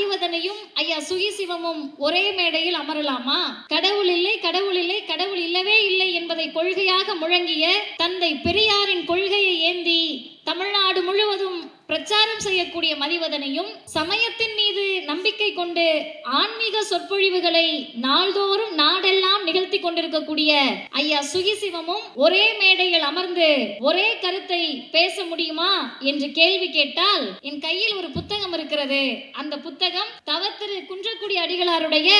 மதிவதனையும் ஐயா சுகிசிவமும் ஒரே மேடையில் அமரலாமா? கடவுள் இல்லை கடவுள் இல்லை கடவுள் இல்லவே இல்லை என்பதை கொள்கையாக முழங்கிய தந்தை பெரியாரின் கொள்கையை ஏந்தி தமிழ்நாடு முழுவதும் பிரச்சாரம் செய்யக்கூடிய மதிவதனையும் சமயத்தின் மீது நம்பிக்கை கொண்டு ஆன்மீக சொற்பொழிவுகளை நாள்தோறும் நாடெல்லாம் நிகழ்த்தி கொண்டிருக்கக்கூடிய ஐயா சுகிசிவமும் ஒரே மேடையில் அமர்ந்து ஒரே கருத்தை பேச முடியுமா என்று கேள்வி கேட்டால் என் கையில் ஒரு புத்தகம் இருக்கிறது. அந்த புத்தகம் தவத்திரு குன்றக்குடி அடிகளாருடைய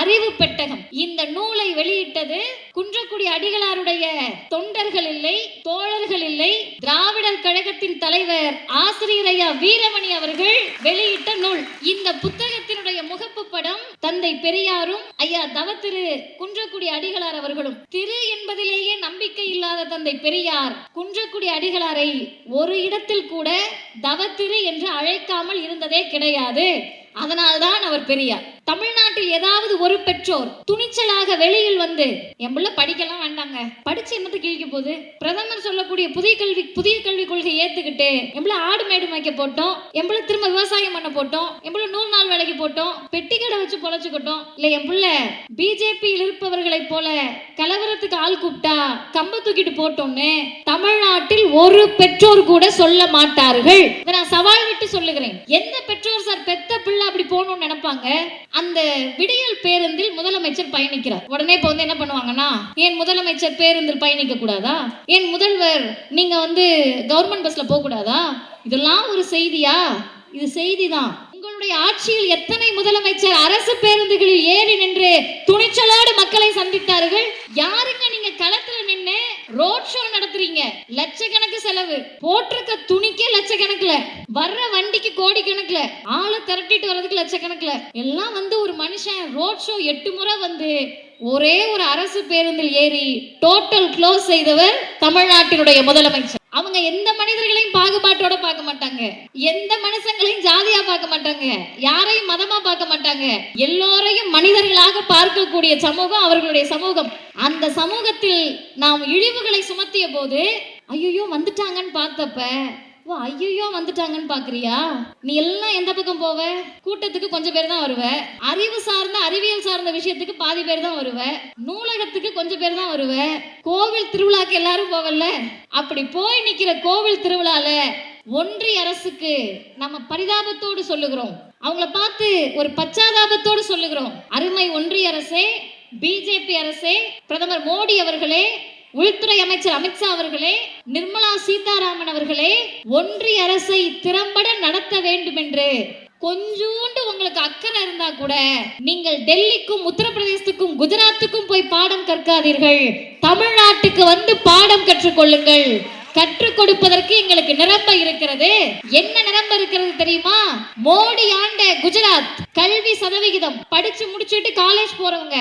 அறிவு பெட்டகம். இந்த நூலை வெளியிட்டது குன்றக்குடி அடிகளாருடைய தொண்டர்கள் இல்லை தோழர்கள் இல்லை திராவிடர் கழகத்தின் தலைவர் ஆசிரியர் ஐயா வீரமணி அவர்கள் வெளியிட்ட நூல். இந்த புத்தகத்தினுடைய முகப்பு படம் தந்தை பெரியாரும் ஐயா தவத்திரு குன்றக்குடி அடிகளார் அவர்களும். திரு என்பதிலேயே நம்பிக்கை இல்லாத தந்தை பெரியார் குன்றக்குடி அடிகளாரை ஒரு இடத்தில் கூட தவத்திரு என்று அழைக்காமல் இருந்ததே கிடையாது. அதனால்தான் அவர் பெரியார். தமிழ்நாட்டில் ஏதாவது ஒரு பெற்றோர் துணிச்சலாக வெளியில் வந்து என் பிள்ளை படிக்கலாம் வேண்டாங்க. படிச்சு என்னது கிழிக்க போகுது? பிரதமர் சொல்லக்கூடிய புதிய கல்வி புதிய கல்விக் கொள்கை ஏத்துக்கிட்டு எம்பள ஆடு மேடு மேய்க்க போட்டோம். எம்பளை திரும்ப விவசாயம் பண்ண போட்டோம். எம்பள நூல் நூறு நாள் வேலைக்கு போட்டோம். பெட்டி கடை வச்சு பொழைச்சுக்கிட்டோம். இல்ல என் பிள்ளை பிஜேபியில் இருப்பவர்களை போல கலவரத்துக்கு ஆள் கூப்பிட்டா கம்ப தூக்கிட்டு போட்டோம்னு தமிழ்நாட்டில் ஒரு பெற்றோர் கூட சொல்ல மாட்டார்கள். இதை நான் சவால் விட்டு சொல்லுகிறேன். எந்த பெற்றோர் சார் பெத்த பிள்ளை அப்படி போகணும்னு நினைப்பாங்க? அந்த விடியல் பேருந்தில் முதலமைச்சர் பயணிக்கிறார். உடனே இப்போ வந்து என்ன பண்ணுவாங்கன்னா ஏன் முதலமைச்சர் பேருந்தில் பயணிக்க கூடாதா? ஏன் முதல்வர் நீங்க வந்து கவர்மெண்ட் பஸ்ல போக கூடாதா? இதெல்லாம் ஒரு செய்தியா? இது செய்திதான். உங்களுடைய ஆட்சியில் எத்தனை முதலமைச்சர் அரசு பேருந்துகளில் ஏறி நின்று துணிச்சலோடு மக்களை சந்தித்தார்கள்? யாருங்க நீங்க களத்துல நின்று ரோட் ஷோ நடத்துறீங்க. லட்சக்கணக்கு செலவு. போட்டிருக்க துணிக்கே லட்சக்கணக்குல. வர்ற வண்டிக்கு கோடி கணக்குல ஆளை திரட்டிட்டு வர்றதுக்கு லட்சக்கணக்குல. எல்லாம் வந்து ஒரு மனுஷன் ரோட் ஷோ எட்டு முறை வந்து ஒரே ஒரு அரசு பேருந்தில் ஏறி டோட்டல் க்ளோஸ் செய்தவர் தமிழ்நாட்டினுடைய முதலமைச்சர். அவங்க எந்த மனிதர்களையும் பாகுபாட்டோட பார்க்க மாட்டாங்க. எந்த மனுஷங்களையும் ஜாதியா பார்க்க மாட்டாங்க. யாரையும் மதமா பார்க்க மாட்டாங்க. எல்லோரையும் மனிதர்களாக பார்க்கக்கூடிய சமூகம் அவர்களுடைய சமூகம். அந்த சமூகத்தில் நாம் இழிவுகளை சுமத்திய போது ஐயோ வந்துட்டாங்கன்னு பார்த்தப்ப ஓ ஐயோ வந்துட்டாங்கன்னு பாக்குறியா? நீ எல்லாம் எந்த பக்கம் போவ? கூட்டத்துக்கு கொஞ்சம் பேர் தான் வருவ. அறிவு சார்ந்த அறிவியல் சார்ந்த விஷயத்துக்கு பாதி பேர் தான் வருவ. நூலகத்துக்கு கொஞ்சம் பேர் தான் வருவ. கோவில் திருவிழாக்கு எல்லாரும் போவல்ல? அப்படி போய் நிக்கிற கோவில் திருவிழால ஒன்றிய அரசுக்கு நம்ம பரிதாபத்தோடு சொல்லுகிறோம். அவங்கள பார்த்து ஒரு பச்சாதாபத்தோடு சொல்லுகிறோம். அருமை ஒன்றிய அரசே பிஜேபி அரசே பிரதமர் மோடி அவர்களே உள்துறை அமைச்சர் அமித்ஷா அவர்களே நிர்மலா சீதாராமன் அவர்களே ஒன்றிய அரசை திறம்பட நடத்த வேண்டும் என்று கொஞ்சூண்டு உங்களுக்கு அக்கறை இருந்தா கூட நீங்கள் டெல்லிக்கும் உத்தரப்பிரதேசத்துக்கும் குஜராத்துக்கும் போய் பாடம் கற்காதீர்கள். தமிழ்நாட்டுக்கு வந்து பாடம் கற்றுக்கொள்ளுங்கள். கற்றுக் கொடுப்பதற்கு எங்களுக்கு நிரம்ப இருக்கிறது. என்ன நிரம்ப இருக்கிறது தெரியுமா? மோடி ஆண்ட குஜராத். கல்வி சதவிகிதம். படிச்சு முடிச்சுட்டு காலேஜ் போறவங்க.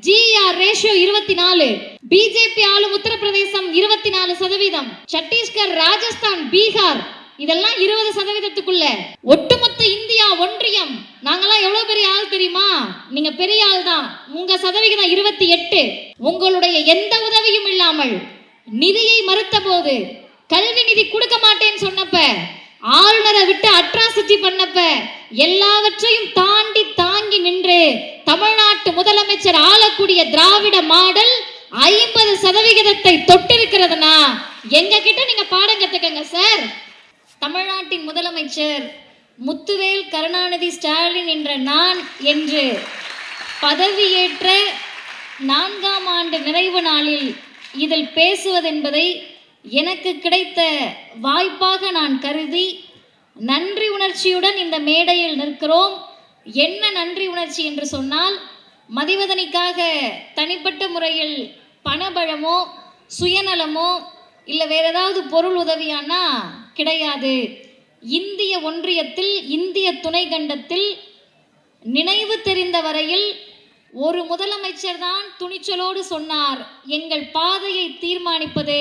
ஜிஆர் ரேஷியோ இருபத்தி நாலு பிஜேபி ஆளும் உத்தரப்பிரதேசம் இருபத்தி நாலு சதவீதம். சத்தீஸ்கர் ராஜஸ்தான் பீகார். இதெல்லாம் இருபது சதவீதத்துக்குள்ள. ஒட்டுமொத்த இந்தியா ஒன்றியம். நாங்கெல்லாம் எவ்வளவு பெரிய ஆள் தெரியுமா? நீங்க பெரிய ஆள் தான் உங்க சதவிகிதம் இருபத்தி எட்டு. உங்களுடைய எந்த உதவியும் இல்லாமல். நிதியை மறுத்த போது கல்வி நிதி கொடுக்க மாட்டேன்னு சொன்னப்ப ஆளுநரை விட்டு அட்ராசிட்டி பண்ணப்ப எல்லாவற்றையும் தாண்டி தாங்கி நின்று தமிழ்நாட்டு முதலமைச்சர் ஆளக்கூடிய திராவிட மாடல் ஐம்பது சதவிகிதத்தை தொட்டிருக்கிறதுனா எங்க கிட்ட நீங்க பாடம் கத்துக்கங்க சார். தமிழ்நாட்டின் முதலமைச்சர் முத்துவேல் கருணாநிதி ஸ்டாலின் என்ற நான் என்று பதவியேற்ற நான்காம் ஆண்டு நிறைவு நாளில் இதில் பேசுவதென்பதை எனக்கு கிடைத்த வாய்ப்பாக நான் கருதி நன்றி உணர்ச்சியுடன் இந்த மேடையில் நிற்கிறோம். என்ன நன்றி உணர்ச்சி என்று சொன்னால் மதிவதனிக்காக தனிப்பட்ட முறையில் பணபழமோ சுயநலமோ இல்லை வேற ஏதாவது பொருள் உதவியானா? கிடையாது. இந்திய ஒன்றியத்தில் இந்திய துணை கண்டத்தில் நினைவு தெரிந்த வரையில் ஒரு முதலமைச்சர் தான் துணிச்சலோடு சொன்னார் எங்கள் பாதையை தீர்மானிப்பது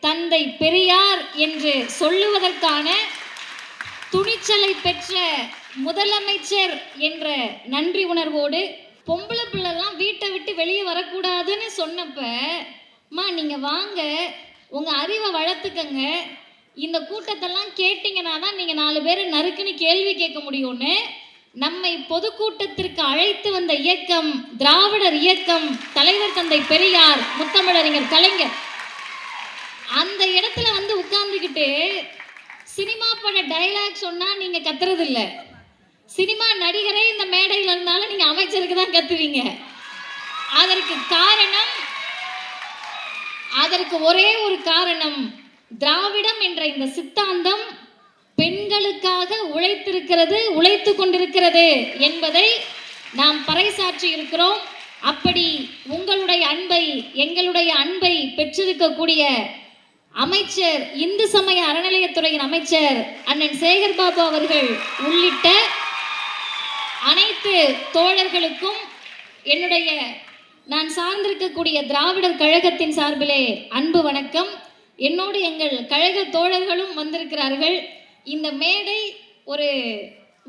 தந்தை பெரியார் என்று சொல்லுவதற்கான துணிச்சலை பெற்ற முதலமைச்சர் என்ற நன்றி உணர்வோடு பொம்பளை பிள்ளைலாம் வீட்டை விட்டு வெளியே வரக்கூடாதுன்னு சொன்னப்ப அம்மா நீங்கள் வாங்க உங்கள் அறிவை வளர்த்துக்கங்க. இந்த கூட்டத்தெல்லாம் கேட்டிங்கன்னா தான் நீங்கள் நாலு பேர் நறுக்குன்னு கேள்வி கேட்க முடியும்னு நம்மை பொதுக்கூட்டத்திற்கு அழைத்து வந்த இயக்கம் திராவிடர் இயக்கம் தலைவர் தந்தை பெரியார் முத்தமிழறிஞர் கலைஞர். அந்த இடத்துல வந்து உட்கார்ந்துக்கிட்டு சினிமா பட டைலாக் சொன்னா நீங்க கத்துறது இல்ல சினிமா நடிகரே இந்த மேடையில் இருந்தாலும் நீங்க அமைச்சருக்கு தான் கத்துவீங்க. அதற்கு காரணம் அதற்கு ஒரே ஒரு காரணம் திராவிடம் என்ற இந்த சித்தாந்தம் பெண்களுக்காக உழைத்திருக்கிறது உழைத்து கொண்டிருக்கிறது என்பதை நாம் பறைசாற்றி இருக்கிறோம். அப்படி உங்களுடைய அன்பை எங்களுடைய அன்பை பெற்றிருக்கக்கூடிய அமைச்சர் இந்து சமய அறநிலையத்துறையின் அமைச்சர் அண்ணன் சேகர் பாபு அவர்கள் உள்ளிட்ட அனைத்து தோழர்களுக்கும் என்னுடைய நான் சார்ந்திருக்கக்கூடிய திராவிடர் கழகத்தின் சார்பிலே அன்பு வணக்கம். என்னோடு எங்கள் கழக தோழர்களும் வந்திருக்கிறார்கள். இந்த மேடை ஒரு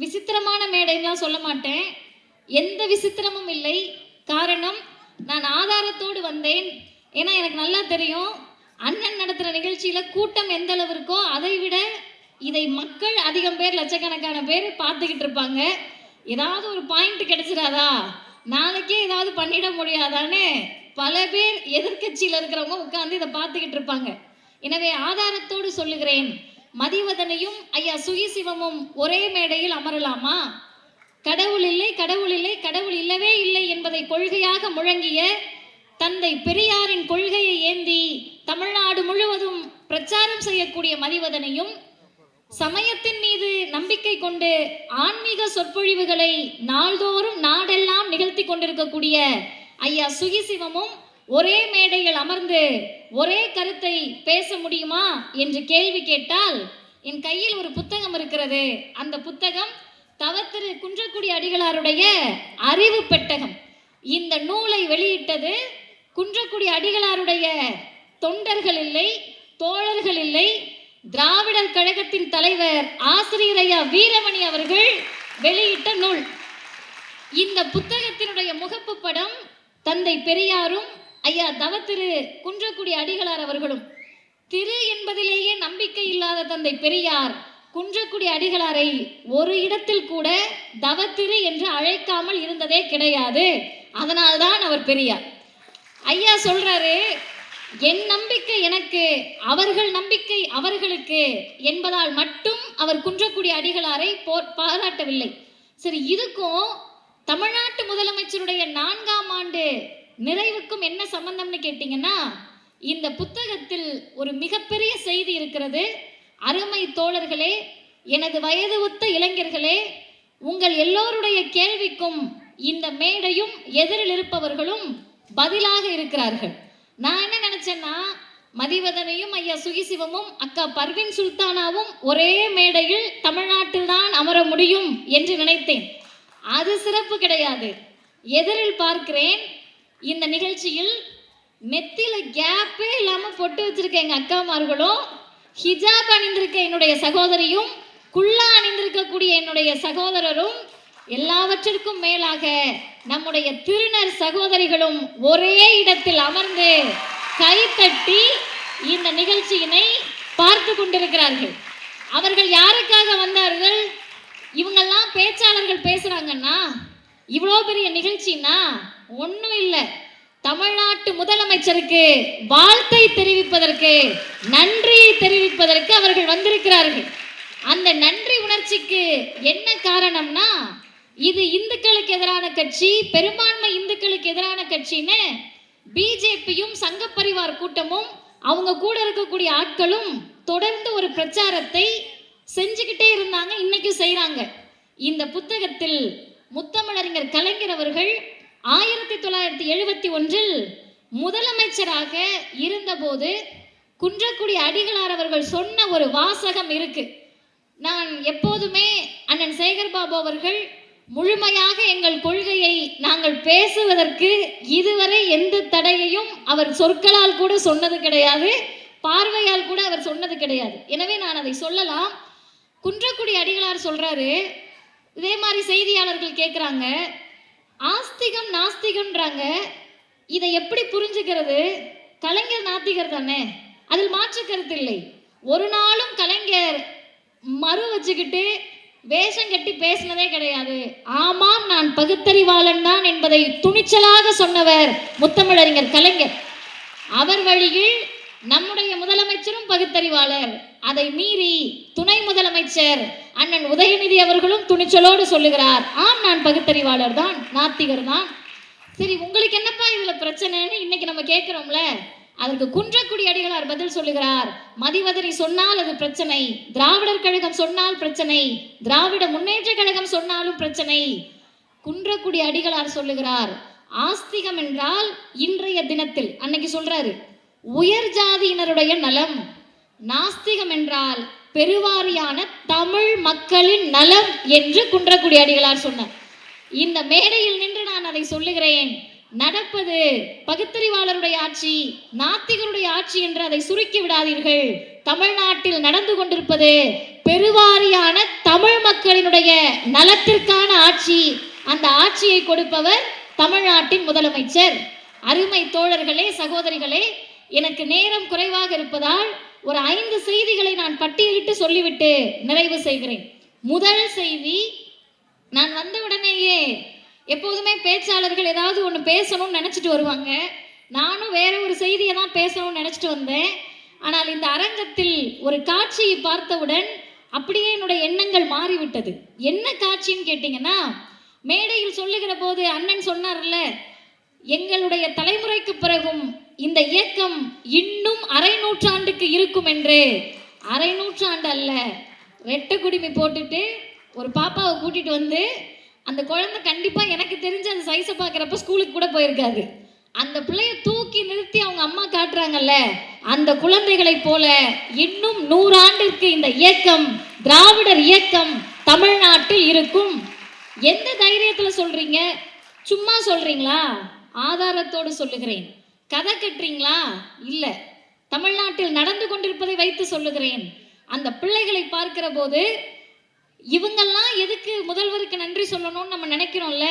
விசித்திரமான மேடைலாம் சொல்ல மாட்டேன். எந்த விசித்திரமும் இல்லை. காரணம் நான் ஆதாரத்தோடு வந்தேன். ஏன்னா எனக்கு நல்லா தெரியும் அண்ணன் நடத்துகிற நிகழ்ச்சியில் கூட்டம் எந்த அளவு இருக்கோ அதை விட இதை மக்கள் அதிகம் பேர் லட்சக்கணக்கான பேர் பார்த்துக்கிட்டு இருப்பாங்க. ஏதாவது ஒரு பாயிண்ட் கிடைச்சிடாதா? நாளைக்கே ஏதாவது பண்ணிட முடியாதான்னு பல பேர் எதிர்க்கட்சியில் இருக்கிறவங்க உட்காந்து இதை பார்த்துக்கிட்டு இருப்பாங்க. எனவே ஆதாரத்தோடு சொல்லுகிறேன். மதிவதனையும் ஐயா சுகிசிவமும் ஒரே மேடையில் அமரலாமா? கடவுள் இல்லை கடவுள் இல்லை கடவுள் இல்லவே இல்லை என்பதை கொள்கையாக முழங்கிய தந்தை பெரியாரின் கொள்கையை ஏந்தி தமிழ்நாடு முழுவதும் பிரச்சாரம் செய்யக்கூடிய மதிவதனையும் சமயத்தின் மீது நம்பிக்கை கொண்டு ஆன்மீக சொற்பொழிவுகளை நாள்தோறும் நாடெல்லாம் நிகழ்த்தி கொண்டிருக்கக்கூடிய ஐயா சுகிசிவமும் ஒரே மேடையில் அமர்ந்து ஒரே கருத்தை பேச முடியுமா என்று கேள்வி கேட்டால் என் கையில் ஒரு புத்தகம் இருக்கிறது. அந்த புத்தகம் தவத்திரு குன்றக்குடி அடிகளாருடைய அறிவு பெட்டகம். இந்த நூலை வெளியிட்டது குன்றக்குடி அடிகளாருடைய தொண்டர்கள் இல்லை தோழர்கள் இல்லை திராவிடர் கழகத்தின் தலைவர் ஆசிரியரையா வீரமணி அவர்கள் வெளியிட்ட நூல். இந்த புத்தகத்தினுடைய முகப்பு படம் தந்தை பெரியாரும் ஐயா தவத்திரு குன்றக்குடி அடிகளார் அவர்களும் திரு என்பதிலேயே நம்பிக்கை இல்லாத தந்தை பெரியார் குன்றக்குடி அடிகளாரை ஒரு இடத்தில் கூட தவத்திரு என்று அழைக்காமல் இருந்ததே கிடையாது. அதனால்தான் அவர் பெரியார். ஐயா சொல்றாரு என் நம்பிக்கை எனக்கு அவர்கள் நம்பிக்கை அவர்களுக்கு என்பதால் மட்டும் அவர் குன்றக்குடி அடிகளாரை போர் பாராட்டவில்லை. சரி இதுக்கும் தமிழ்நாட்டு முதலமைச்சருடைய நான்காம் ஆண்டு நிறைவுக்கும் என்ன சம்பந்தம்னு கேட்டிங்கன்னா இந்த புத்தகத்தில் ஒரு மிகப்பெரிய செய்தி இருக்கிறது. அருமை தோழர்களே எனது வயது ஒத்த இளைஞர்களே உங்கள் எல்லோருடைய கேள்விக்கும் இந்த மேடையும் எதிரில் இருப்பவர்களும் பதிலாக இருக்கிறார்கள். நான் என்ன நினைச்சேன்னா மதிவதனையும் ஐயா சுகிசிவமும் அக்கா பர்வின் சுல்தானாவும் ஒரே மேடையில் தமிழ்நாட்டில் தான் அமர முடியும் என்று நினைத்தேன். அது சிறப்பு கிடையாது. எதிரில் பார்க்கிறேன் இந்த நிகழ்ச்சியில் மெத்தில கேப்பே இல்லாம பொட்டு வச்சிருக்க எங்க அக்காமார்களும் ஹிஜாப் அணிந்திருக்க என்னுடைய சகோதரியும் குல்லா அணிந்திருக்கக்கூடிய என்னுடைய சகோதரரும் எல்லாவற்றிற்கும் மேலாக நம்முடைய திருநர் சகோதரிகளும் ஒரே இடத்தில் அமர்ந்து கைத்தட்டி இந்த நிகழ்ச்சியினை பார்த்து கொண்டிருக்கிறார்கள். அவர்கள் யாருக்காக வந்தார்கள்? இவங்கெல்லாம் பேச்சாளர்கள் பேசுறாங்கன்னா இவ்வளோ பெரிய நிகழ்ச்சின்னா ஒன்றும் இல்லை. தமிழ்நாட்டு முதலமைச்சருக்கு வாழ்த்தை தெரிவிப்பதற்கு நன்றியை தெரிவிப்பதற்கு அவர்கள் வந்திருக்கிறார்கள். அந்த நன்றி உணர்ச்சிக்கு என்ன காரணம்னா இது இந்துக்களுக்கு எதிரான கட்சி பெரும்பான்மை இந்துக்களுக்கு எதிரான கட்சின்னு பிஜேபியும் சங்க பரிவார் கூட்டமும் அவங்க கூட இருக்கக்கூடிய ஆட்களும் தொடர்ந்து ஒரு பிரச்சாரத்தை செஞ்சுக்கிட்டே இருந்தாங்க இன்னைக்கும் செய்கிறாங்க இந்த புத்தகத்தில் முத்தமிழறிஞர் கலைஞர் அவர்கள் ஆயிரத்தி தொள்ளாயிரத்தி எழுபத்தி ஒன்றில் முதலமைச்சராக இருந்தபோது குன்றக்குடி அடிகளார் அவர்கள் சொன்ன ஒரு வாசகம் இருக்கு. நான் எப்போதுமே அண்ணன் சேகர் பாபு அவர்கள் முழுமையாக எங்கள் கொள்கையை நாங்கள் பேசுவதற்கு இதுவரை எந்த தடையையும் அவர் சொற்களால் கூட சொன்னது கிடையாது பார்வையால் கூட அவர் சொன்னது கிடையாது. எனவே நான் அதை சொல்லலாம். குன்றக்குடி அடிகளார் சொல்றாரு இதே மாதிரி செய்தியாளர்கள் கேட்குறாங்க ஆஸ்திகம் நாஸ்திகம்ன்றாங்க. இதை எப்படி புரிஞ்சுக்கிறது? கலைஞர் நாத்திகர் தானே. அதில் மாற்று கருத்து இல்லை. ஒரு நாளும் கலைஞர் மறு வச்சுக்கிட்டு வேஷம் கட்டி பேசினதே கிடையாது. ஆமாம் நான் பகுத்தறிவாளன் தான் என்பதை துணிச்சலாக சொன்னவர் முத்தமிழறிஞர் கலைஞர். அவர் வழியில் நம்முடைய முதலமைச்சரும் பகுத்தறிவாளர். அதை மீறி துணை முதலமைச்சர் அண்ணன் உதயநிதி அவர்களும் துணிச்சலோடு சொல்லுகிறார். ஆம் நான் பகுத்தறிவாளர் தான் நாத்திகர் தான். சரி உங்களுக்கு என்னப்பா இதுல பிரச்சனைன்னு இன்னைக்கு நம்ம கேட்கிறோம்ல? அதற்கு குன்றக்குடி அடிகளார் பதில் சொல்லுகிறார். மதிவதரி சொன்னால் அது பிரச்சனை. திராவிடர் கழகம் சொன்னால் பிரச்சனை. திராவிட முன்னேற்ற கழகம் சொன்னாலும் பிரச்சனை. குன்றக்குடி அடிகளார் சொல்லுகிறார். ஆஸ்திகம் என்றால் இன்றைய தினத்தில் அன்னைக்கு சொல்றாரு. உயர் ஜாதியினருடைய நலம். நாஸ்திகம் என்றால் பெருவாரியான தமிழ் மக்களின் நலம் என்று குன்றக்குடி அடிகளார் சொன்னார். இந்த மேடையில் நின்று நான் அதை சொல்லுகிறேன். நடப்பது பகுத்தறிவாளருடைய ஆட்சி நாத்திகருடைய ஆட்சி என்று அதை சுருக்கி விடாதீர்கள். தமிழ்நாட்டில் நடந்து கொண்டிருப்பது பெருவாரியான தமிழ் மக்களினுடைய நலத்திற்கான ஆட்சி. அந்த ஆட்சியை கொடுப்பவர் தமிழ்நாட்டின் முதலமைச்சர். அருமை தோழர்களே சகோதரிகளே எனக்கு நேரம் குறைவாக இருப்பதால் ஒரு ஐந்து செய்திகளை நான் பட்டியலிட்டு சொல்லிவிட்டு நிறைவு செய்கிறேன். முதல் செய்தி நான் வந்த உடனேயே எப்போதுமே பேச்சாளர்கள் ஏதாவது ஒன்று பேசணும்னு நினச்சிட்டு வருவாங்க. நானும் வேற ஒரு செய்தியை தான் பேசணும்னு நினச்சிட்டு வந்தேன். ஆனால் இந்த அரங்கத்தில் ஒரு காட்சியை பார்த்தவுடன் அப்படியே என்னுடைய எண்ணங்கள் மாறிவிட்டது. என்ன காட்சின்னு கேட்டிங்கன்னா மேடையில் சொல்லுகிற போது அண்ணன் சொன்னார்ல எங்களுடைய தலைமுறைக்கு பிறகும் இந்த இயக்கம் இன்னும் அரை நூற்றாண்டுக்கு இருக்கும் என்று. அரை நூற்றாண்டு அல்ல. ரெட்டை குடிமை போட்டுட்டு ஒரு பாப்பாவை கூட்டிட்டு வந்து அந்த குழந்தை கண்டிப்பாக எனக்கு தெரிஞ்ச அந்த சைஸை பார்க்குறப்ப ஸ்கூலுக்கு கூட போயிருக்காது. அந்த பிள்ளைய தூக்கி நிறுத்தி அவங்க அம்மா காட்டுறாங்கல்ல அந்த குழந்தைகளைப் போல இன்னும் நூறாண்டிற்கு இந்த இயக்கம் திராவிடர் இயக்கம் தமிழ்நாட்டில் இருக்கும். எந்த தைரியத்தில் சொல்றீங்க? சும்மா சொல்றீங்களா? ஆதாரத்தோடு சொல்லுகிறேன். கதை கட்டுறீங்களா? இல்ல. தமிழ்நாட்டில் நடந்து கொண்டிருப்பதை வைத்து சொல்லுகிறேன். அந்த பிள்ளைகளை பார்க்கிற போது இவங்கெல்லாம் எதுக்கு முதல்வருக்கு நன்றி சொல்லணும்னு நம்ம நினைக்கிறோம்ல?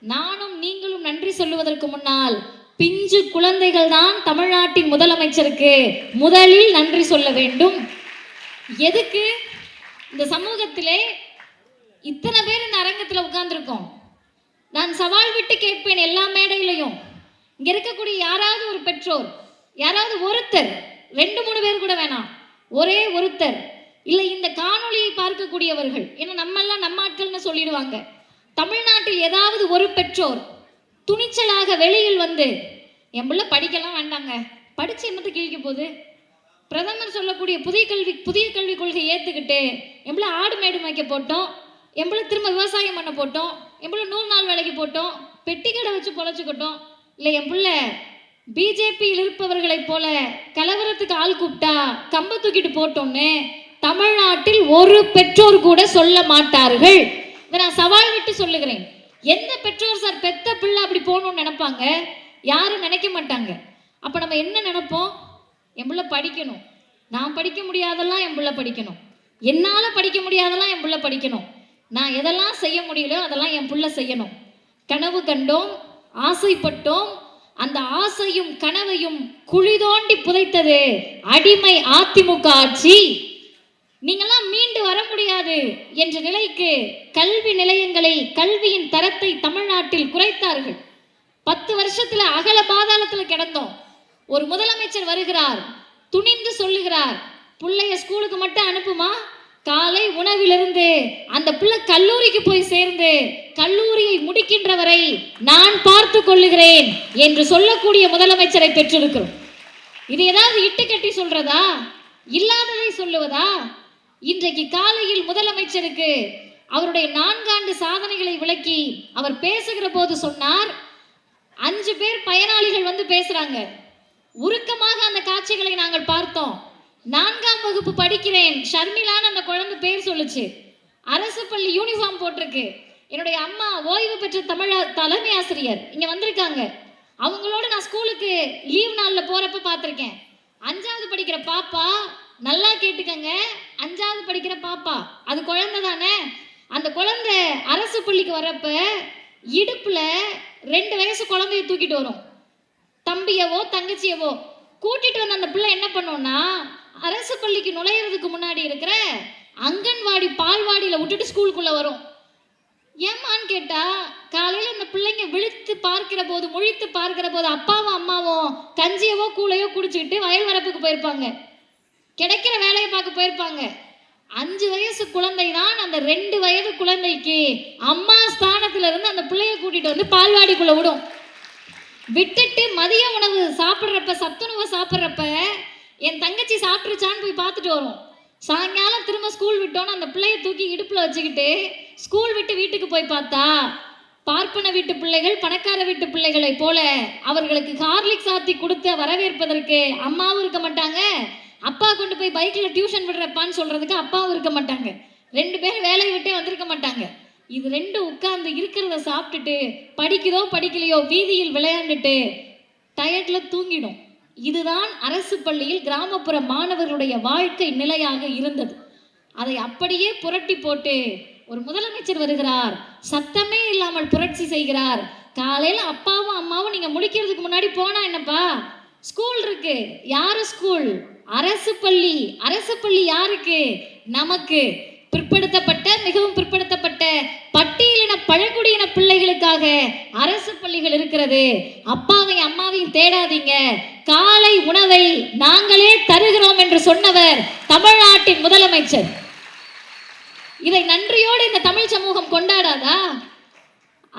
நானும் நீங்களும் நன்றி சொல்லுவதற்கு முன்னால் பிஞ்சு குழந்தைகள் தான் தமிழ்நாட்டின் முதலமைச்சருக்கு முதலில் நன்றி சொல்ல வேண்டும். எதுக்கு? இந்த சமூகத்திலே இத்தனை பேர் இந்த அரங்கத்தில் உட்கார்ந்துருக்கோம். நான் சவால் விட்டு கேட்பேன் எல்லா மேடையிலையும். இங்க இருக்கக்கூடிய யாராவது ஒரு பெற்றோர் யாராவது ஒருத்தர் ரெண்டு மூணு பேர் கூட வேணாம். ஒரே ஒருத்தர். இல்லை இந்த காணொளியை பார்க்கக்கூடியவர்கள் ஏன்னா நம்மெல்லாம் நம்ம ஆட்கள்னு சொல்லிடுவாங்க. தமிழ்நாட்டில் ஏதாவது ஒரு பெற்றோர் துணிச்சலாக வெளியில் வந்து என் பிள்ளை படிக்கலாம் வேண்டாங்க. படித்து என்னத்தை கிழிக்க போகுது? பிரதமர் சொல்லக்கூடிய புதிய கல்வி புதிய கல்விக் கொள்கை ஏற்றுக்கிட்டு எம்பளை ஆடு மேடு மேய்க்க போட்டோம். எம்பளை திரும்ப விவசாயம் பண்ண போட்டோம். எம்பளை நூறு நாள் வேலைக்கு போட்டோம். பெட்டி கடை வச்சு பொழைச்சிக்கிட்டோம். இல்லை என் பிள்ளை பிஜேபியில் இருப்பவர்களைப் போல கலவரத்துக்கு ஆள் கூப்பிட்டா கம்ப தூக்கிட்டு போட்டோம்னு தமிழ்நாட்டில் ஒரு பெற்றோர் கூட சொல்ல மாட்டார்கள். இதை நான் சவால் விட்டு சொல்லுகிறேன். எந்த பெற்றோர் சார் பெத்த பிள்ளை அப்படி போகணும்னு நினைப்பாங்க? யாரும் நினைக்க மாட்டாங்க. அப்போ நம்ம என்ன நினைப்போம்? என் பிள்ளை படிக்கணும். நான் படிக்க முடியாதெல்லாம் என் பிள்ளை படிக்கணும். என்னால் படிக்க முடியாதெல்லாம் என் பிள்ளை படிக்கணும். நான் எதெல்லாம் செய்ய முடியலையோ அதெல்லாம் என் பிள்ளை செய்யணும். கனவு கண்டோம் ஆசைப்பட்டோம். அந்த ஆசையும் கனவையும் குழி தோண்டி புதைத்தது. அடிமை அதிமுக ஆட்சி. நீங்கெல்லாம் மீண்டு வர முடியாது என்ற நிலைக்கு கல்வி நிலையங்களை கல்வியின் தரத்தை தமிழ்நாட்டில் குறைத்தார்கள். பத்து வருஷத்துல அகல பாதாளத்துல கிடந்தோம். ஒரு முதலமைச்சர் வருகிறார் துணிந்து சொல்லுகிறார் பிள்ளைய ஸ்கூலுக்கு மட்டும் அனுப்புமா? காலை உணவிலிருந்து அந்த பிள்ளை கல்லூரிக்கு போய் சேர்ந்து கல்லூரியை முடிக்கின்றவரை நான் பார்த்து கொள்ளுகிறேன் என்று சொல்லக்கூடிய முதலமைச்சரை பெற்றிருக்கிறோம். இது ஏதாவது இட்டு கட்டி சொல்றதா? இல்லாததை சொல்லுவதா? இன்றைக்கு காலையில் முதலமைச்சருக்கு அவருடைய நான்காண்டு சாதனைகளை விளக்கி அவர் பேசுகிற போது சொன்னார் அஞ்சு பேர் பயனாளிகள் வந்து பேசுறாங்க. உருக்கமாக அந்த காட்சிகளை நாங்கள் பார்த்தோம். நான்காம் வகுப்பு படிக்கிறேன். ஷர்மிலான்னு அந்த குழந்தை பேர் சொல்லுச்சு. அரசு பள்ளி யூனிஃபார்ம் போட்டிருக்கு. என்னுடைய அம்மா ஓய்வு பெற்ற தமிழ தலைமை ஆசிரியர். இங்க வந்திருக்காங்க. அவங்களோட நான் ஸ்கூலுக்கு லீவ் நாளில் போறப்ப பார்த்துருக்கேன். அஞ்சாவது படிக்கிற பாப்பா நல்லா கேட்டுக்கங்க. அஞ்சாவது படிக்கிற பாப்பா அது குழந்தை தானே? அந்த குழந்தை அரசு பள்ளிக்கு வரப்ப இடுப்புல ரெண்டு வயசு குழந்தைய தூக்கிட்டு வரும். தம்பியவோ தங்கச்சியவோ கூட்டிட்டு வந்த அந்த பிள்ளை என்ன பண்ணும்னா அரசு பள்ளிக்கு நுழையிறதுக்கு முன்னாடி இருக்கிற அங்கன்வாடி பால்வாடியில் விட்டுட்டு ஸ்கூலுக்குள்ளே வரும். ஏம்மான்னு கேட்டா காலையில் இந்த பிள்ளைங்க விழித்து பார்க்கிற போது முழித்து பார்க்கிற போது அப்பாவும் அம்மாவும் கஞ்சியவோ கூழையோ குடிச்சுக்கிட்டு வயல் வரப்புக்கு போயிருப்பாங்க. கிடைக்கிற வேலையை பார்க்க போயிருப்பாங்க. அஞ்சு வயசு குழந்தை தான் அந்த ரெண்டு வயது குழந்தைக்கு அம்மா ஸ்தானத்துல இருந்து அந்த பிள்ளைய கூட்டிட்டு வந்து பால்வாடிக்குள்ள விடும். விட்டுட்டு மதிய உணவு சாப்பிட்றப்ப சத்துணவை சாப்பிட்றப்ப என் தங்கச்சி சாப்பிட்ருச்சான்னு போய் பார்த்துட்டு வரும் சாயங்காலம் திரும்ப ஸ்கூல் விட்டோன்னு அந்த பிள்ளைய தூக்கி இடுப்பில் வச்சுக்கிட்டு ஸ்கூல் விட்டு வீட்டுக்கு போய் பார்த்தா பார்ப்பன வீட்டு பிள்ளைகள் பணக்கார வீட்டு பிள்ளைகளைப் போல அவர்களுக்கு ஹார்லிக் சாத்தி கொடுத்து வரவேற்பதற்கு அம்மாவும் இருக்க மாட்டாங்க. அப்பா கொண்டு போய் பைக்கில் டியூஷன் விடுறப்பான்னு சொல்கிறதுக்கு அப்பாவும் இருக்க மாட்டாங்க. ரெண்டு பேரும் வேலையை விட்டே வந்திருக்க மாட்டாங்க. இது ரெண்டு உட்கார்ந்து இருக்கிறத சாப்பிட்டுட்டு படிக்குதோ படிக்கலையோ வீதியில் விளையாண்டுட்டு டயர்டில் தூங்கிடும். இதுதான் அரசு பள்ளியில் கிராமப்புற மாணவர்களுடைய வாழ்க்கை நிலையாக இருந்தது. அதை அப்படியே புரட்டி போட்டு ஒரு முதலமைச்சர் வருகிறார். சத்தமே இல்லாமல் புரட்சி செய்கிறார். காலையில் அப்பாவும் அம்மாவும் நீங்க முடிக்கிறதுக்கு முன்னாடி போனா என்னப்பா? ஸ்கூல் இருக்கு. யாரு ஸ்கூல்? அரசு பள்ளி. அரசு பள்ளி யாருக்கு? நமக்கு. பிற்படுத்தப்பட்ட மிகவும் பிற்படுத்தப்பட்ட பட்டியலின பழங்குடியின பிள்ளைகளுக்காக அரசு பள்ளிகள் இருக்கிறது. அப்பாவையும் அம்மாவையும் தேடாதீங்க. காலை உணவை நாங்களே தருகிறோம் என்று சொன்னவர் தமிழ்நாட்டின் முதலமைச்சர். இதை நன்றியோடு இந்த தமிழ் சமூகம் கொண்டாடாதா?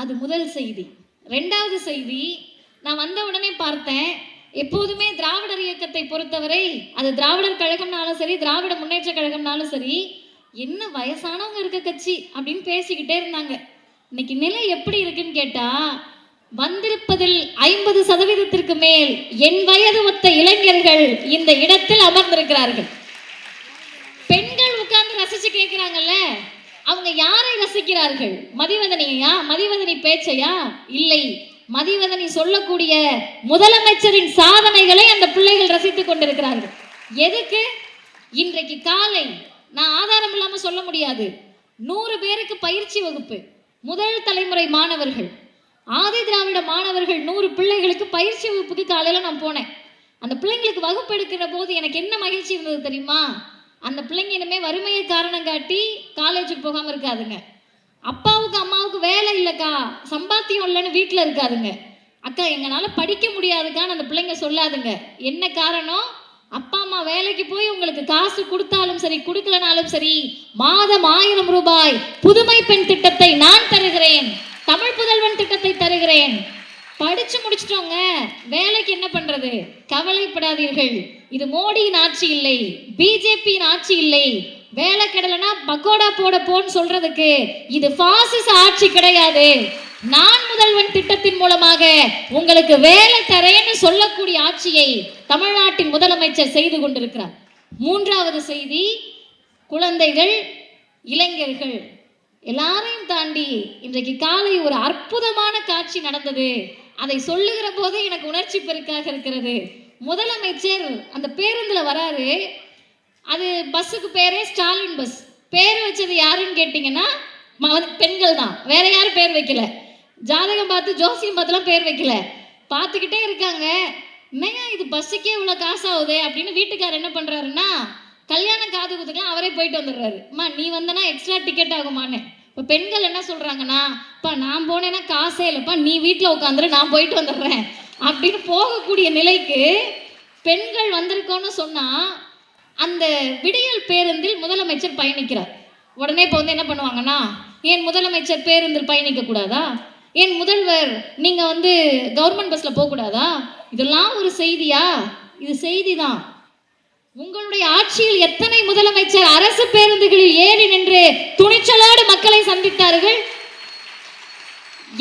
அது முதல் செய்தி. ரெண்டாவது செய்தி நான் வந்த உடனே பார்த்தேன் எப்போதுமே திராவிடர் இயக்கத்தை பொறுத்தவரை அது திராவிடர் கழகம்னாலும் சரி திராவிட முன்னேற்ற கழகம்னாலும் சரி என்ன வயசானவங்க இருக்க கட்சி அப்படின்னு பேசிக்கிட்டே இருந்தாங்க. இன்னைக்கு நிலை எப்படி இருக்குன்னு கேட்டால் வந்திருப்பதில் ஐம்பது சதவீதத்திற்கு மேல் என் வயது ஒத்த இளைஞர்கள் இந்த இடத்தில் அமர்ந்திருக்கிறார்கள். பெண்கள் உட்கார்ந்து ரசிச்சு கேட்கிறாங்கல்ல? அவங்க யாரை ரசிக்கிறார்கள்? மதிவதனியா? மதிவதனி பேச்சையா? இல்லை. மதிவதனி சொல்லக்கூடிய முதலமைச்சரின் சாதனைகளை அந்த பிள்ளைகள் ரசித்துக் கொண்டிருக்கிறார்கள். எதுக்கு? இன்றைக்கு காலை நான் ஆதாரம் இல்லாம சொல்ல முடியாது. நூறு பேருக்கு பயிற்சி வகுப்பு. முதல் தலைமுறை மாணவர்கள். ஆதி திராவிட மாணவர்கள் நூறு பிள்ளைகளுக்கு பயிற்சி வகுப்புக்கு காலையில் நான் போனேன். அந்த பிள்ளைங்களுக்கு வகுப்பு எடுக்கிற போது எனக்கு என்ன மகிழ்ச்சி இருந்தது தெரியுமா? அந்த பிள்ளைங்க இனிமே வறுமையை காரணம் காட்டி காலேஜுக்கு போகாமல் இருக்காதுங்க. அப்பாவுக்கு அம்மாவுக்கு வேலை இல்லைக்கா சம்பாத்தியம் இல்லைன்னு வீட்டில் இருக்காதுங்க. அக்கா எங்களால் படிக்க முடியாதுக்கான்னு அந்த பிள்ளைங்க சொல்லாதுங்க. என்ன காரணம்? அப்பா அம்மா வேலைக்கு போய் உங்களுக்கு காசு கொடுத்தாலும் சரி கொடுக்கலனாலும் சரி மாதம் ஆயிரம் ரூபாய் புதுமை பெண் திட்டத்தை நான் தருகிறேன். தமிழ் புதல்வன் திட்டத்தை தருகிறேன். படிச்சு முடிச்சிட்டோங்க. வேலைக்கு என்ன பண்றது? கவலைப்படாதீர்கள். இது மோடியின் ஆட்சி இல்லை. பிஜேபியின் ஆட்சி இல்லை. வேலை கிடைலனா பக்கோடா போட போன்னு சொல்றதுக்கு இது பாசிச ஆட்சி கிடையாது. நான் முதல்வன் திட்டத்தின் மூலமாக உங்களுக்கு வேலை தரேன்னு சொல்லக்கூடிய ஆட்சியை தமிழ்நாட்டின் முதலமைச்சர் செய்து கொண்டிருக்கிறார். மூன்றாவது செய்தி குழந்தைகள் இளைஞர்கள். எல்லாரையும் தாண்டி இன்றைக்கு காலை ஒரு அற்புதமான காட்சி நடந்தது. அதை சொல்லுகிற போதே எனக்கு உணர்ச்சி பெருக்காக இருக்கிறது. முதலமைச்சர் அந்த பேருந்துல வராரு. அது பஸ்ஸுக்கு பேரே ஸ்டாலின் பஸ். பேர் வச்சது யாருன்னு கேட்டிங்கன்னா பெண்கள் தான். வேற யாரும் பேர் வைக்கல. ஜாதகம் பார்த்து ஜோசியம் பார்த்துலாம் பேர் வைக்கல. பார்த்துக்கிட்டே இருக்காங்க. என்னையா இது பஸ்ஸுக்கே இவ்வளோ காசு அப்படின்னு வீட்டுக்காரர் என்ன பண்ணுறாருன்னா கல்யாணம் காது குத்துக்கலாம் அவரே போயிட்டு வந்துடுறாரு. அம்மா நீ வந்தனா எக்ஸ்ட்ரா டிக்கெட் ஆகுமான்னு. இப்போ பெண்கள் என்ன சொல்கிறாங்கன்னா இப்போ நான் போனேன்னா காசே இல்லைப்பா நீ வீட்டில் உட்காந்துரு நான் போயிட்டு வந்துடுறேன். அப்படின்னு போகக்கூடிய நிலைக்கு பெண்கள் வந்திருக்கோன்னு சொன்னால் அந்த விடியல் பேருந்தில் முதலமைச்சர் பயணிக்கிறார். உடனே இப்போ வந்து என்ன பண்ணுவாங்கன்னா ஏன் முதலமைச்சர் பேருந்தில் பயணிக்கக்கூடாதா ஏன் முதல்வர் நீங்கள் வந்து கவர்மெண்ட் பஸ்ஸில் போகக்கூடாதா இதெல்லாம் ஒரு செய்தியா? இது செய்தி தான். உங்களுடைய ஆட்சியில் எத்தனை முதலமைச்சர் அரசு பேருந்துகளில் ஏறி நின்று துணிச்சலோடு மக்களை சந்தித்தார்கள்?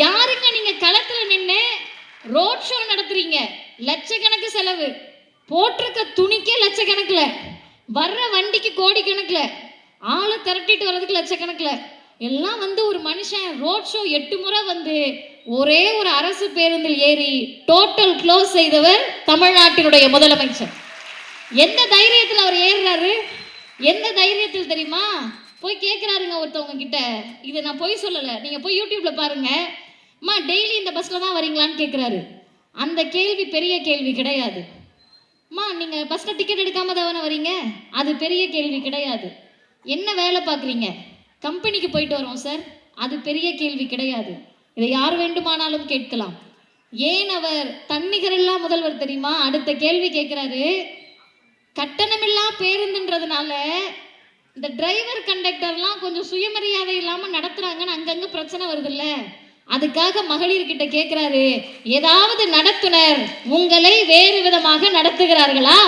யாருங்க நீங்க களத்துல நின்று ரோட் ஷோ நடத்துறீங்க? லட்சக்கணக்கு செலவு. போட்டிருக்க துணிக்கே லட்சக்கணக்கில். வர்ற வண்டிக்கு கோடிக்கணக்கில். ஆளை திரட்டிட்டு வர்றதுக்கு லட்சக்கணக்கில். எல்லாம் வந்து ஒரு மனுஷன் ரோட் ஷோ எட்டு முறை வந்து ஒரே ஒரு அரசு பேருந்தில் ஏறி டோட்டல் க்ளோஸ் செய்தவர் தமிழ்நாட்டினுடைய முதலமைச்சர். எந்த தைரியத்தில் அவர் ஏறுறாரு? எந்த தைரியத்தில் தெரியுமா? போய் கேட்குறாருங்க ஒருத்தவங்க கிட்ட. இதை நான் போய் சொல்லலை. நீங்கள் போய் யூடியூப்பில் பாருங்க. அம்மா டெய்லி இந்த பஸ்ஸில் தான் வரீங்களான்னு கேட்குறாரு அந்த கேள்வி பெரிய கேள்வி கிடையாது. அம்மா நீங்கள் பஸ்ஸில் டிக்கெட் எடுக்காம தானே வரீங்க? அது பெரிய கேள்வி கிடையாது. என்ன வேலை பார்க்குறீங்க கம்பெனிக்கு போயிட்டு வரோம் சார் அது பெரிய கேள்வி கிடையாது. இதை யார் வேண்டுமானாலும் கேட்கலாம். ஏன் அவர் தன்னிகரெல்லாம் முதல்வர் தெரியுமா? அடுத்த கேள்வி கேட்குறாரு கட்டணமில்லா பேருந்துன்றதுனால இந்த டிரைவர் கண்டக்டர்லாம் கொஞ்சம் சுயமரியாதை இல்லாமல் நடத்துகிறாங்கன்னு அங்கங்கே பிரச்சனை வருதுல்ல. அதுக்காக மகளிர்கிட்ட கேட்குறாரு ஏதாவது நடத்துனர் உங்களை வேறு விதமாக நடத்துகிறார்களா?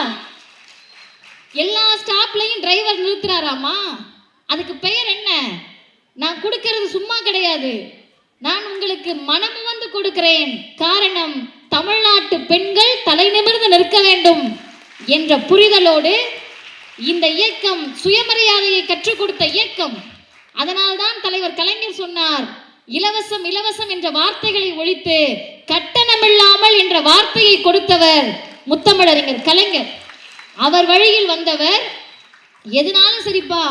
எல்லா ஸ்டாப்லையும் டிரைவர் நிறுத்துறாராமா? அதுக்கு பெயர் என்ன? நான் கொடுக்கறது சும்மா கிடையாது. நான் உங்களுக்கு மனம் வந்து கொடுக்கிறேன். காரணம் தமிழ்நாட்டு பெண்கள் தலை நிமிர்ந்து நிற்க வேண்டும். என்ற புரிதலோடு இந்த இயக்கம் சுயமரியாதையை கற்றுக் கொடுத்த இயக்கம். அதனால்தான் தலைவர் கலைஞர் சொன்னார் இலவசம் இலவசம் என்ற வார்த்தைகளை ஒழித்து கட்டணமில்லாமல் என்ற வார்த்தையை கொடுத்தவர் முத்தமிழறிஞர் கலைஞர். அவர் வழியில் வந்தவர் எதுனாலும் சரிப்பா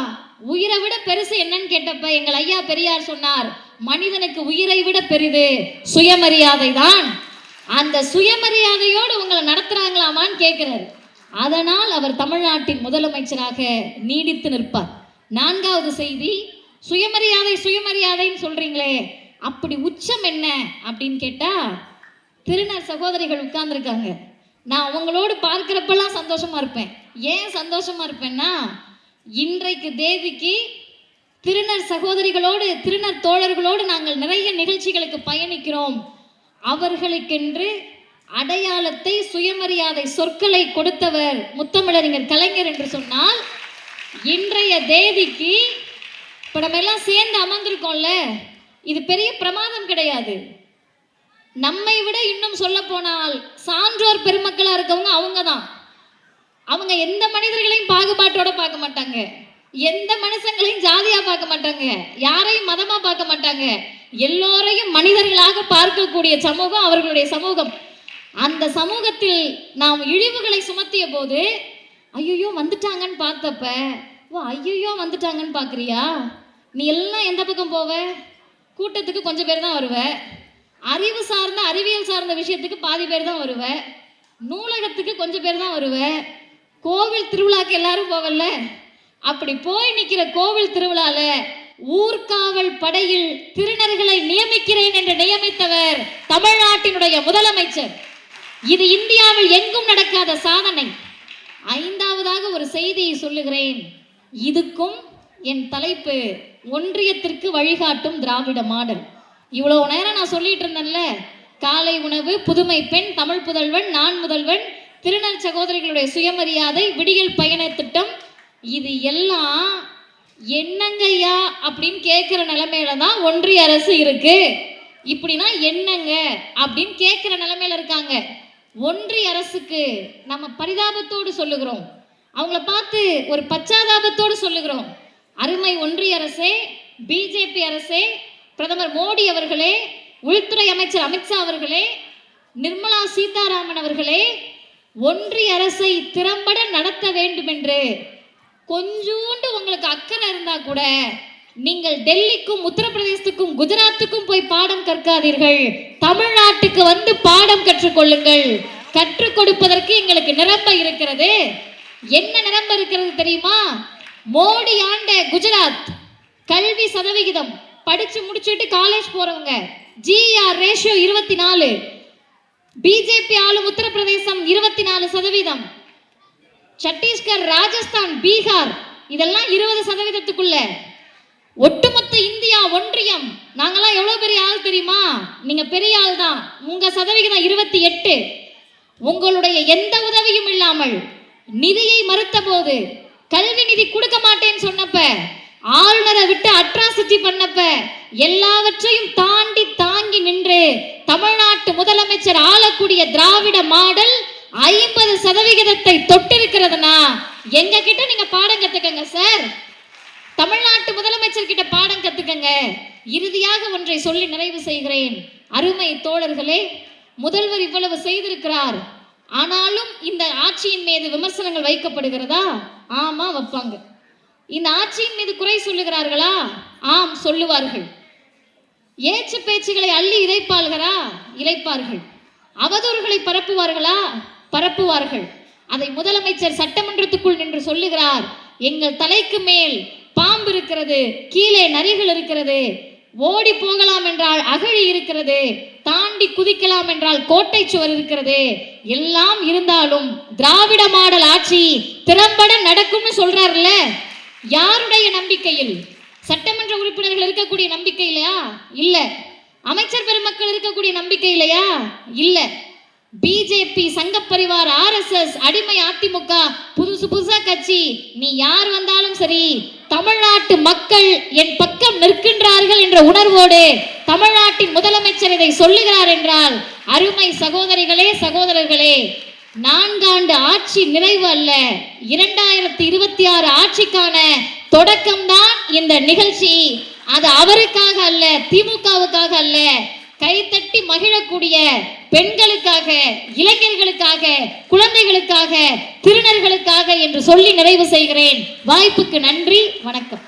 உயிரை விட பெருசு என்னன்னு கேட்டப்ப எங்கள் ஐயா பெரியார் சொன்னார் மனிதனுக்கு உயிரை விட பெரிது சுயமரியாதை தான் அந்த சுயமரியாதையோடு உங்களை நடத்துறாங்களாமான்னு கேட்கிறாரு. அதனால் அவர் தமிழ்நாட்டின் முதலமைச்சராக நீடித்து நிற்பார். நான்காவது செய்தி சுயமரியாதை சுயமரியாதைன்னு சொல்றீங்களே அப்படி உச்சம் என்ன அப்படின்னு கேட்டா திருநர் சகோதரிகள் உட்கார்ந்துருக்காங்க. நான் உங்களோடு பார்க்குறப்பெல்லாம் சந்தோஷமா இருப்பேன். ஏன் சந்தோஷமா இருப்பேன்னா இன்றைக்கு தேதிக்கு திருநர் சகோதரிகளோடு திருநர் தோழர்களோடு நாங்கள் நிறைய நிகழ்ச்சிகளுக்கு பயணிக்கிறோம். அவர்களுக்கென்று அடையாளத்தை சுயமரியாதை சொற்களை கொடுத்தவர் முத்தமிழறிஞர் கலைஞர் என்று சொன்னால் இன்றைய தேதிக்கு இப்போ நம்ம எல்லாம் சேர்ந்து அமர்ந்திருக்கோம்ல இது பெரிய பிரமாதம் கிடையாது. நம்மை விட இன்னும் சொல்ல போனால் சான்றோர் பெருமக்களா இருக்கவங்க அவங்க தான். அவங்க எந்த மனிதர்களையும் பாகுபாட்டோட பார்க்க மாட்டாங்க. எந்த மனுஷங்களையும் ஜாதியா பார்க்க மாட்டாங்க. யாரையும் மதமா பார்க்க மாட்டாங்க. எல்லோரையும் மனிதர்களாக பார்க்கக்கூடிய சமூகம் அவர்களுடைய சமூகம். அந்த சமூகத்தில் நாம் இழிவுகளை சுமத்திய போது ஐயோ வந்துட்டாங்கன்னு பார்த்தப்ப ஓ ஐயோ வந்துட்டாங்கன்னு பார்க்குறியா? நீ எல்லாம் எந்த பக்கம் போவ? கூட்டத்துக்கு கொஞ்சம் பேர் தான் வருவ. அறிவு சார்ந்த அறிவியல் சார்ந்த விஷயத்துக்கு பாதி பேர் தான் வருவ. நூலகத்துக்கு கொஞ்சம் பேர் தான் வருவ. கோவில் திருவிழாக்கு எல்லாரும் போவல்ல அப்படி போய் நிற்கிற கோவில் திருவிழால ஊர்காவல் படையில் திருநர்களை நியமிக்கிறேன் என்று நியமித்தவர் தமிழ்நாட்டினுடைய முதலமைச்சர். இது இந்தியாவில் எங்கும் நடக்காத சாதனை. ஐந்தாவதாக ஒரு செய்தியை சொல்லுகிறேன். இதுக்கும் என் தலைப்பு ஒன்றியத்திற்கு வழிகாட்டும் திராவிட மாடல். இவ்வளோ நேரம் நான் சொல்லிட்டு இருந்தேன்ல காலை உணவு புதுமை பெண் தமிழ் புதல்வன் நான் முதல்வன் திருநர் சகோதரிகளுடைய சுயமரியாதை விடியல் பயண திட்டம் இது எல்லாம் என்னங்கய்யா அப்படின்னு கேட்குற நிலைமையில தான் ஒன்றிய அரசு இருக்கு. இப்படின்னா என்னங்க அப்படின்னு கேட்குற நிலைமையில இருக்காங்க. ஒன்றிய அரசுக்கு நம்ம பரிதாபத்தோடு சொல்லுகிறோம். அவங்கள பார்த்து ஒரு பச்சாதாபத்தோடு சொல்லுகிறோம். அருமை ஒன்றிய அரசே பிஜேபி அரசே பிரதமர் மோடி அவர்களே உள்துறை அமைச்சர் அமித்ஷா அவர்களே நிர்மலா சீதாராமன் அவர்களே ஒன்றிய அரசை திறம்பட நடத்த வேண்டும் என்று கொஞ்சூண்டு உங்களுக்கு அக்கறை இருந்தா கூட நீங்கள் டெல்லிக்கும் உத்தரப்பிரதேசத்துக்கும் குஜராத்துக்கும் போய் பாடம் கற்காதீர்கள். தமிழ்நாட்டுக்கு வந்து பாடம் கற்றுக்கொள்ளுங்கள். கற்றுக் கொடுப்பதற்கு எங்களுக்கு நிரம்ப இருக்கிறது. என்ன நிரம்ப இருக்கிறது தெரியுமா? மோடி ஆண்ட குஜராத். கல்வி சதவிகிதம். படிச்சு முடிச்சுட்டு காலேஜ் போறவங்க. ஜிஆர் ரேஷியோ இருபத்தி நாலு பிஜேபி ஆளும் உத்தரப்பிரதேசம் இருபத்தி நாலு சதவீதம். சத்தீஸ்கர் ராஜஸ்தான் பீகார். இதெல்லாம் இருபது சதவீதத்துக்குள்ள. ஒட்டுமொத்த இந்தியா ஒன்றியம். நாங்கெல்லாம் எவ்வளவு பெரிய ஆள் தெரியுமா? நீங்க பெரிய ஆள் தான். உங்க சதவிகிதம் இருபத்தி எட்டு. உங்களுடைய எந்த உதவியும் இல்லாமல் நிதியை மறுத்த போது கல்வி நிதி கொடுக்க மாட்டேன்னு சொன்னப்ப ஆளுநரை விட்டு அட்ராசிட்டி பண்ணப்ப எல்லாவற்றையும் தாண்டி தாங்கி நின்று தமிழ்நாட்டு முதலமைச்சர் ஆளக்கூடிய திராவிட மாடல் ஐம்பது சதவிகிதத்தை தொட்டிருக்கிறதுனா எங்க கிட்ட நீங்க பாடம் கத்துக்கங்க சார். தமிழ்நாட்டு முதலமைச்சர் கிட்ட பாடம் கத்துக்கங்க. இறுதியாக ஒன்றை சொல்லி நிறைவு செய்கிறேன். அருமை தோழர்களே முதல்வர் இவ்வளவு செய்திருக்கிறார். ஆனாலும் இந்த ஆட்சியின் மீது விமர்சனங்கள் வைக்கப்படுகிறதா? ஆமா வைப்பாங்க. இந்த ஆட்சியின் மீது குறை சொல்லுகிறார்களா? ஆம் சொல்லுவார்கள். ஏச்சு பேச்சுகளை அள்ளி இழைப்பார்களா இழைப்பார்கள் அவதூறுகளை பரப்புவார்களா? பரப்புவார்கள். அதை முதலமைச்சர் சட்டமன்றத்துக்குள் நின்று சொல்லுகிறார். எங்கள் தலைக்கு மேல் பாம்பு இருக்கிறது கீழே நரிகள் இருக்கிறது. ஓடி போகலாம் என்றால் அகழி இருக்கிறது தாண்டி குதிக்கலாம் என்றால் கோட்டை சுவர் இருக்கிறது. எல்லாம் இருந்தாலும் திராவிட மாடல் ஆட்சி திறம்பட நடக்கும்னு சொல்றாருல்ல? யாருடைய நம்பிக்கையில்? சட்டமன்ற உறுப்பினர்கள் இருக்கக்கூடிய நம்பிக்கை இல்லையா? இல்ல. அமைச்சர் பெருமக்கள் இருக்கக்கூடிய நம்பிக்கை இல்லையா? இல்ல. பிஜேபி சங்க பரிவார் ஆர்எஸ்எஸ் அடிமை அதிமுக புதுசு புதுசா கட்சி. நீ யார் வந்தாலும் சரி தமிழ்நாட்டு மக்கள் என் பக்கம் நிற்கின்றார்கள் என்ற உணர்வோடு தமிழ்நாட்டின் முதலமைச்சர் இதை சொல்லுகிறார் என்றால் அருமை சகோதரிகளே சகோதரர்களே நான்காண்டு ஆட்சி நிறைவு அல்ல இரண்டாயிரத்தி இருபத்தி ஆறு ஆட்சிக்கான தொடக்கம்தான் இந்த நிகழ்ச்சி. அது அவருக்காக அல்ல திமுகவுக்காக அல்ல கைத்தட்டி மகிழக்கூடிய பெண்களுக்காக இளைஞர்களுக்காக குழந்தைகளுக்காக திருநர்களுக்காக என்று சொல்லி நிறைவு செய்கிறேன். வாய்ப்புக்கு நன்றி வணக்கம்.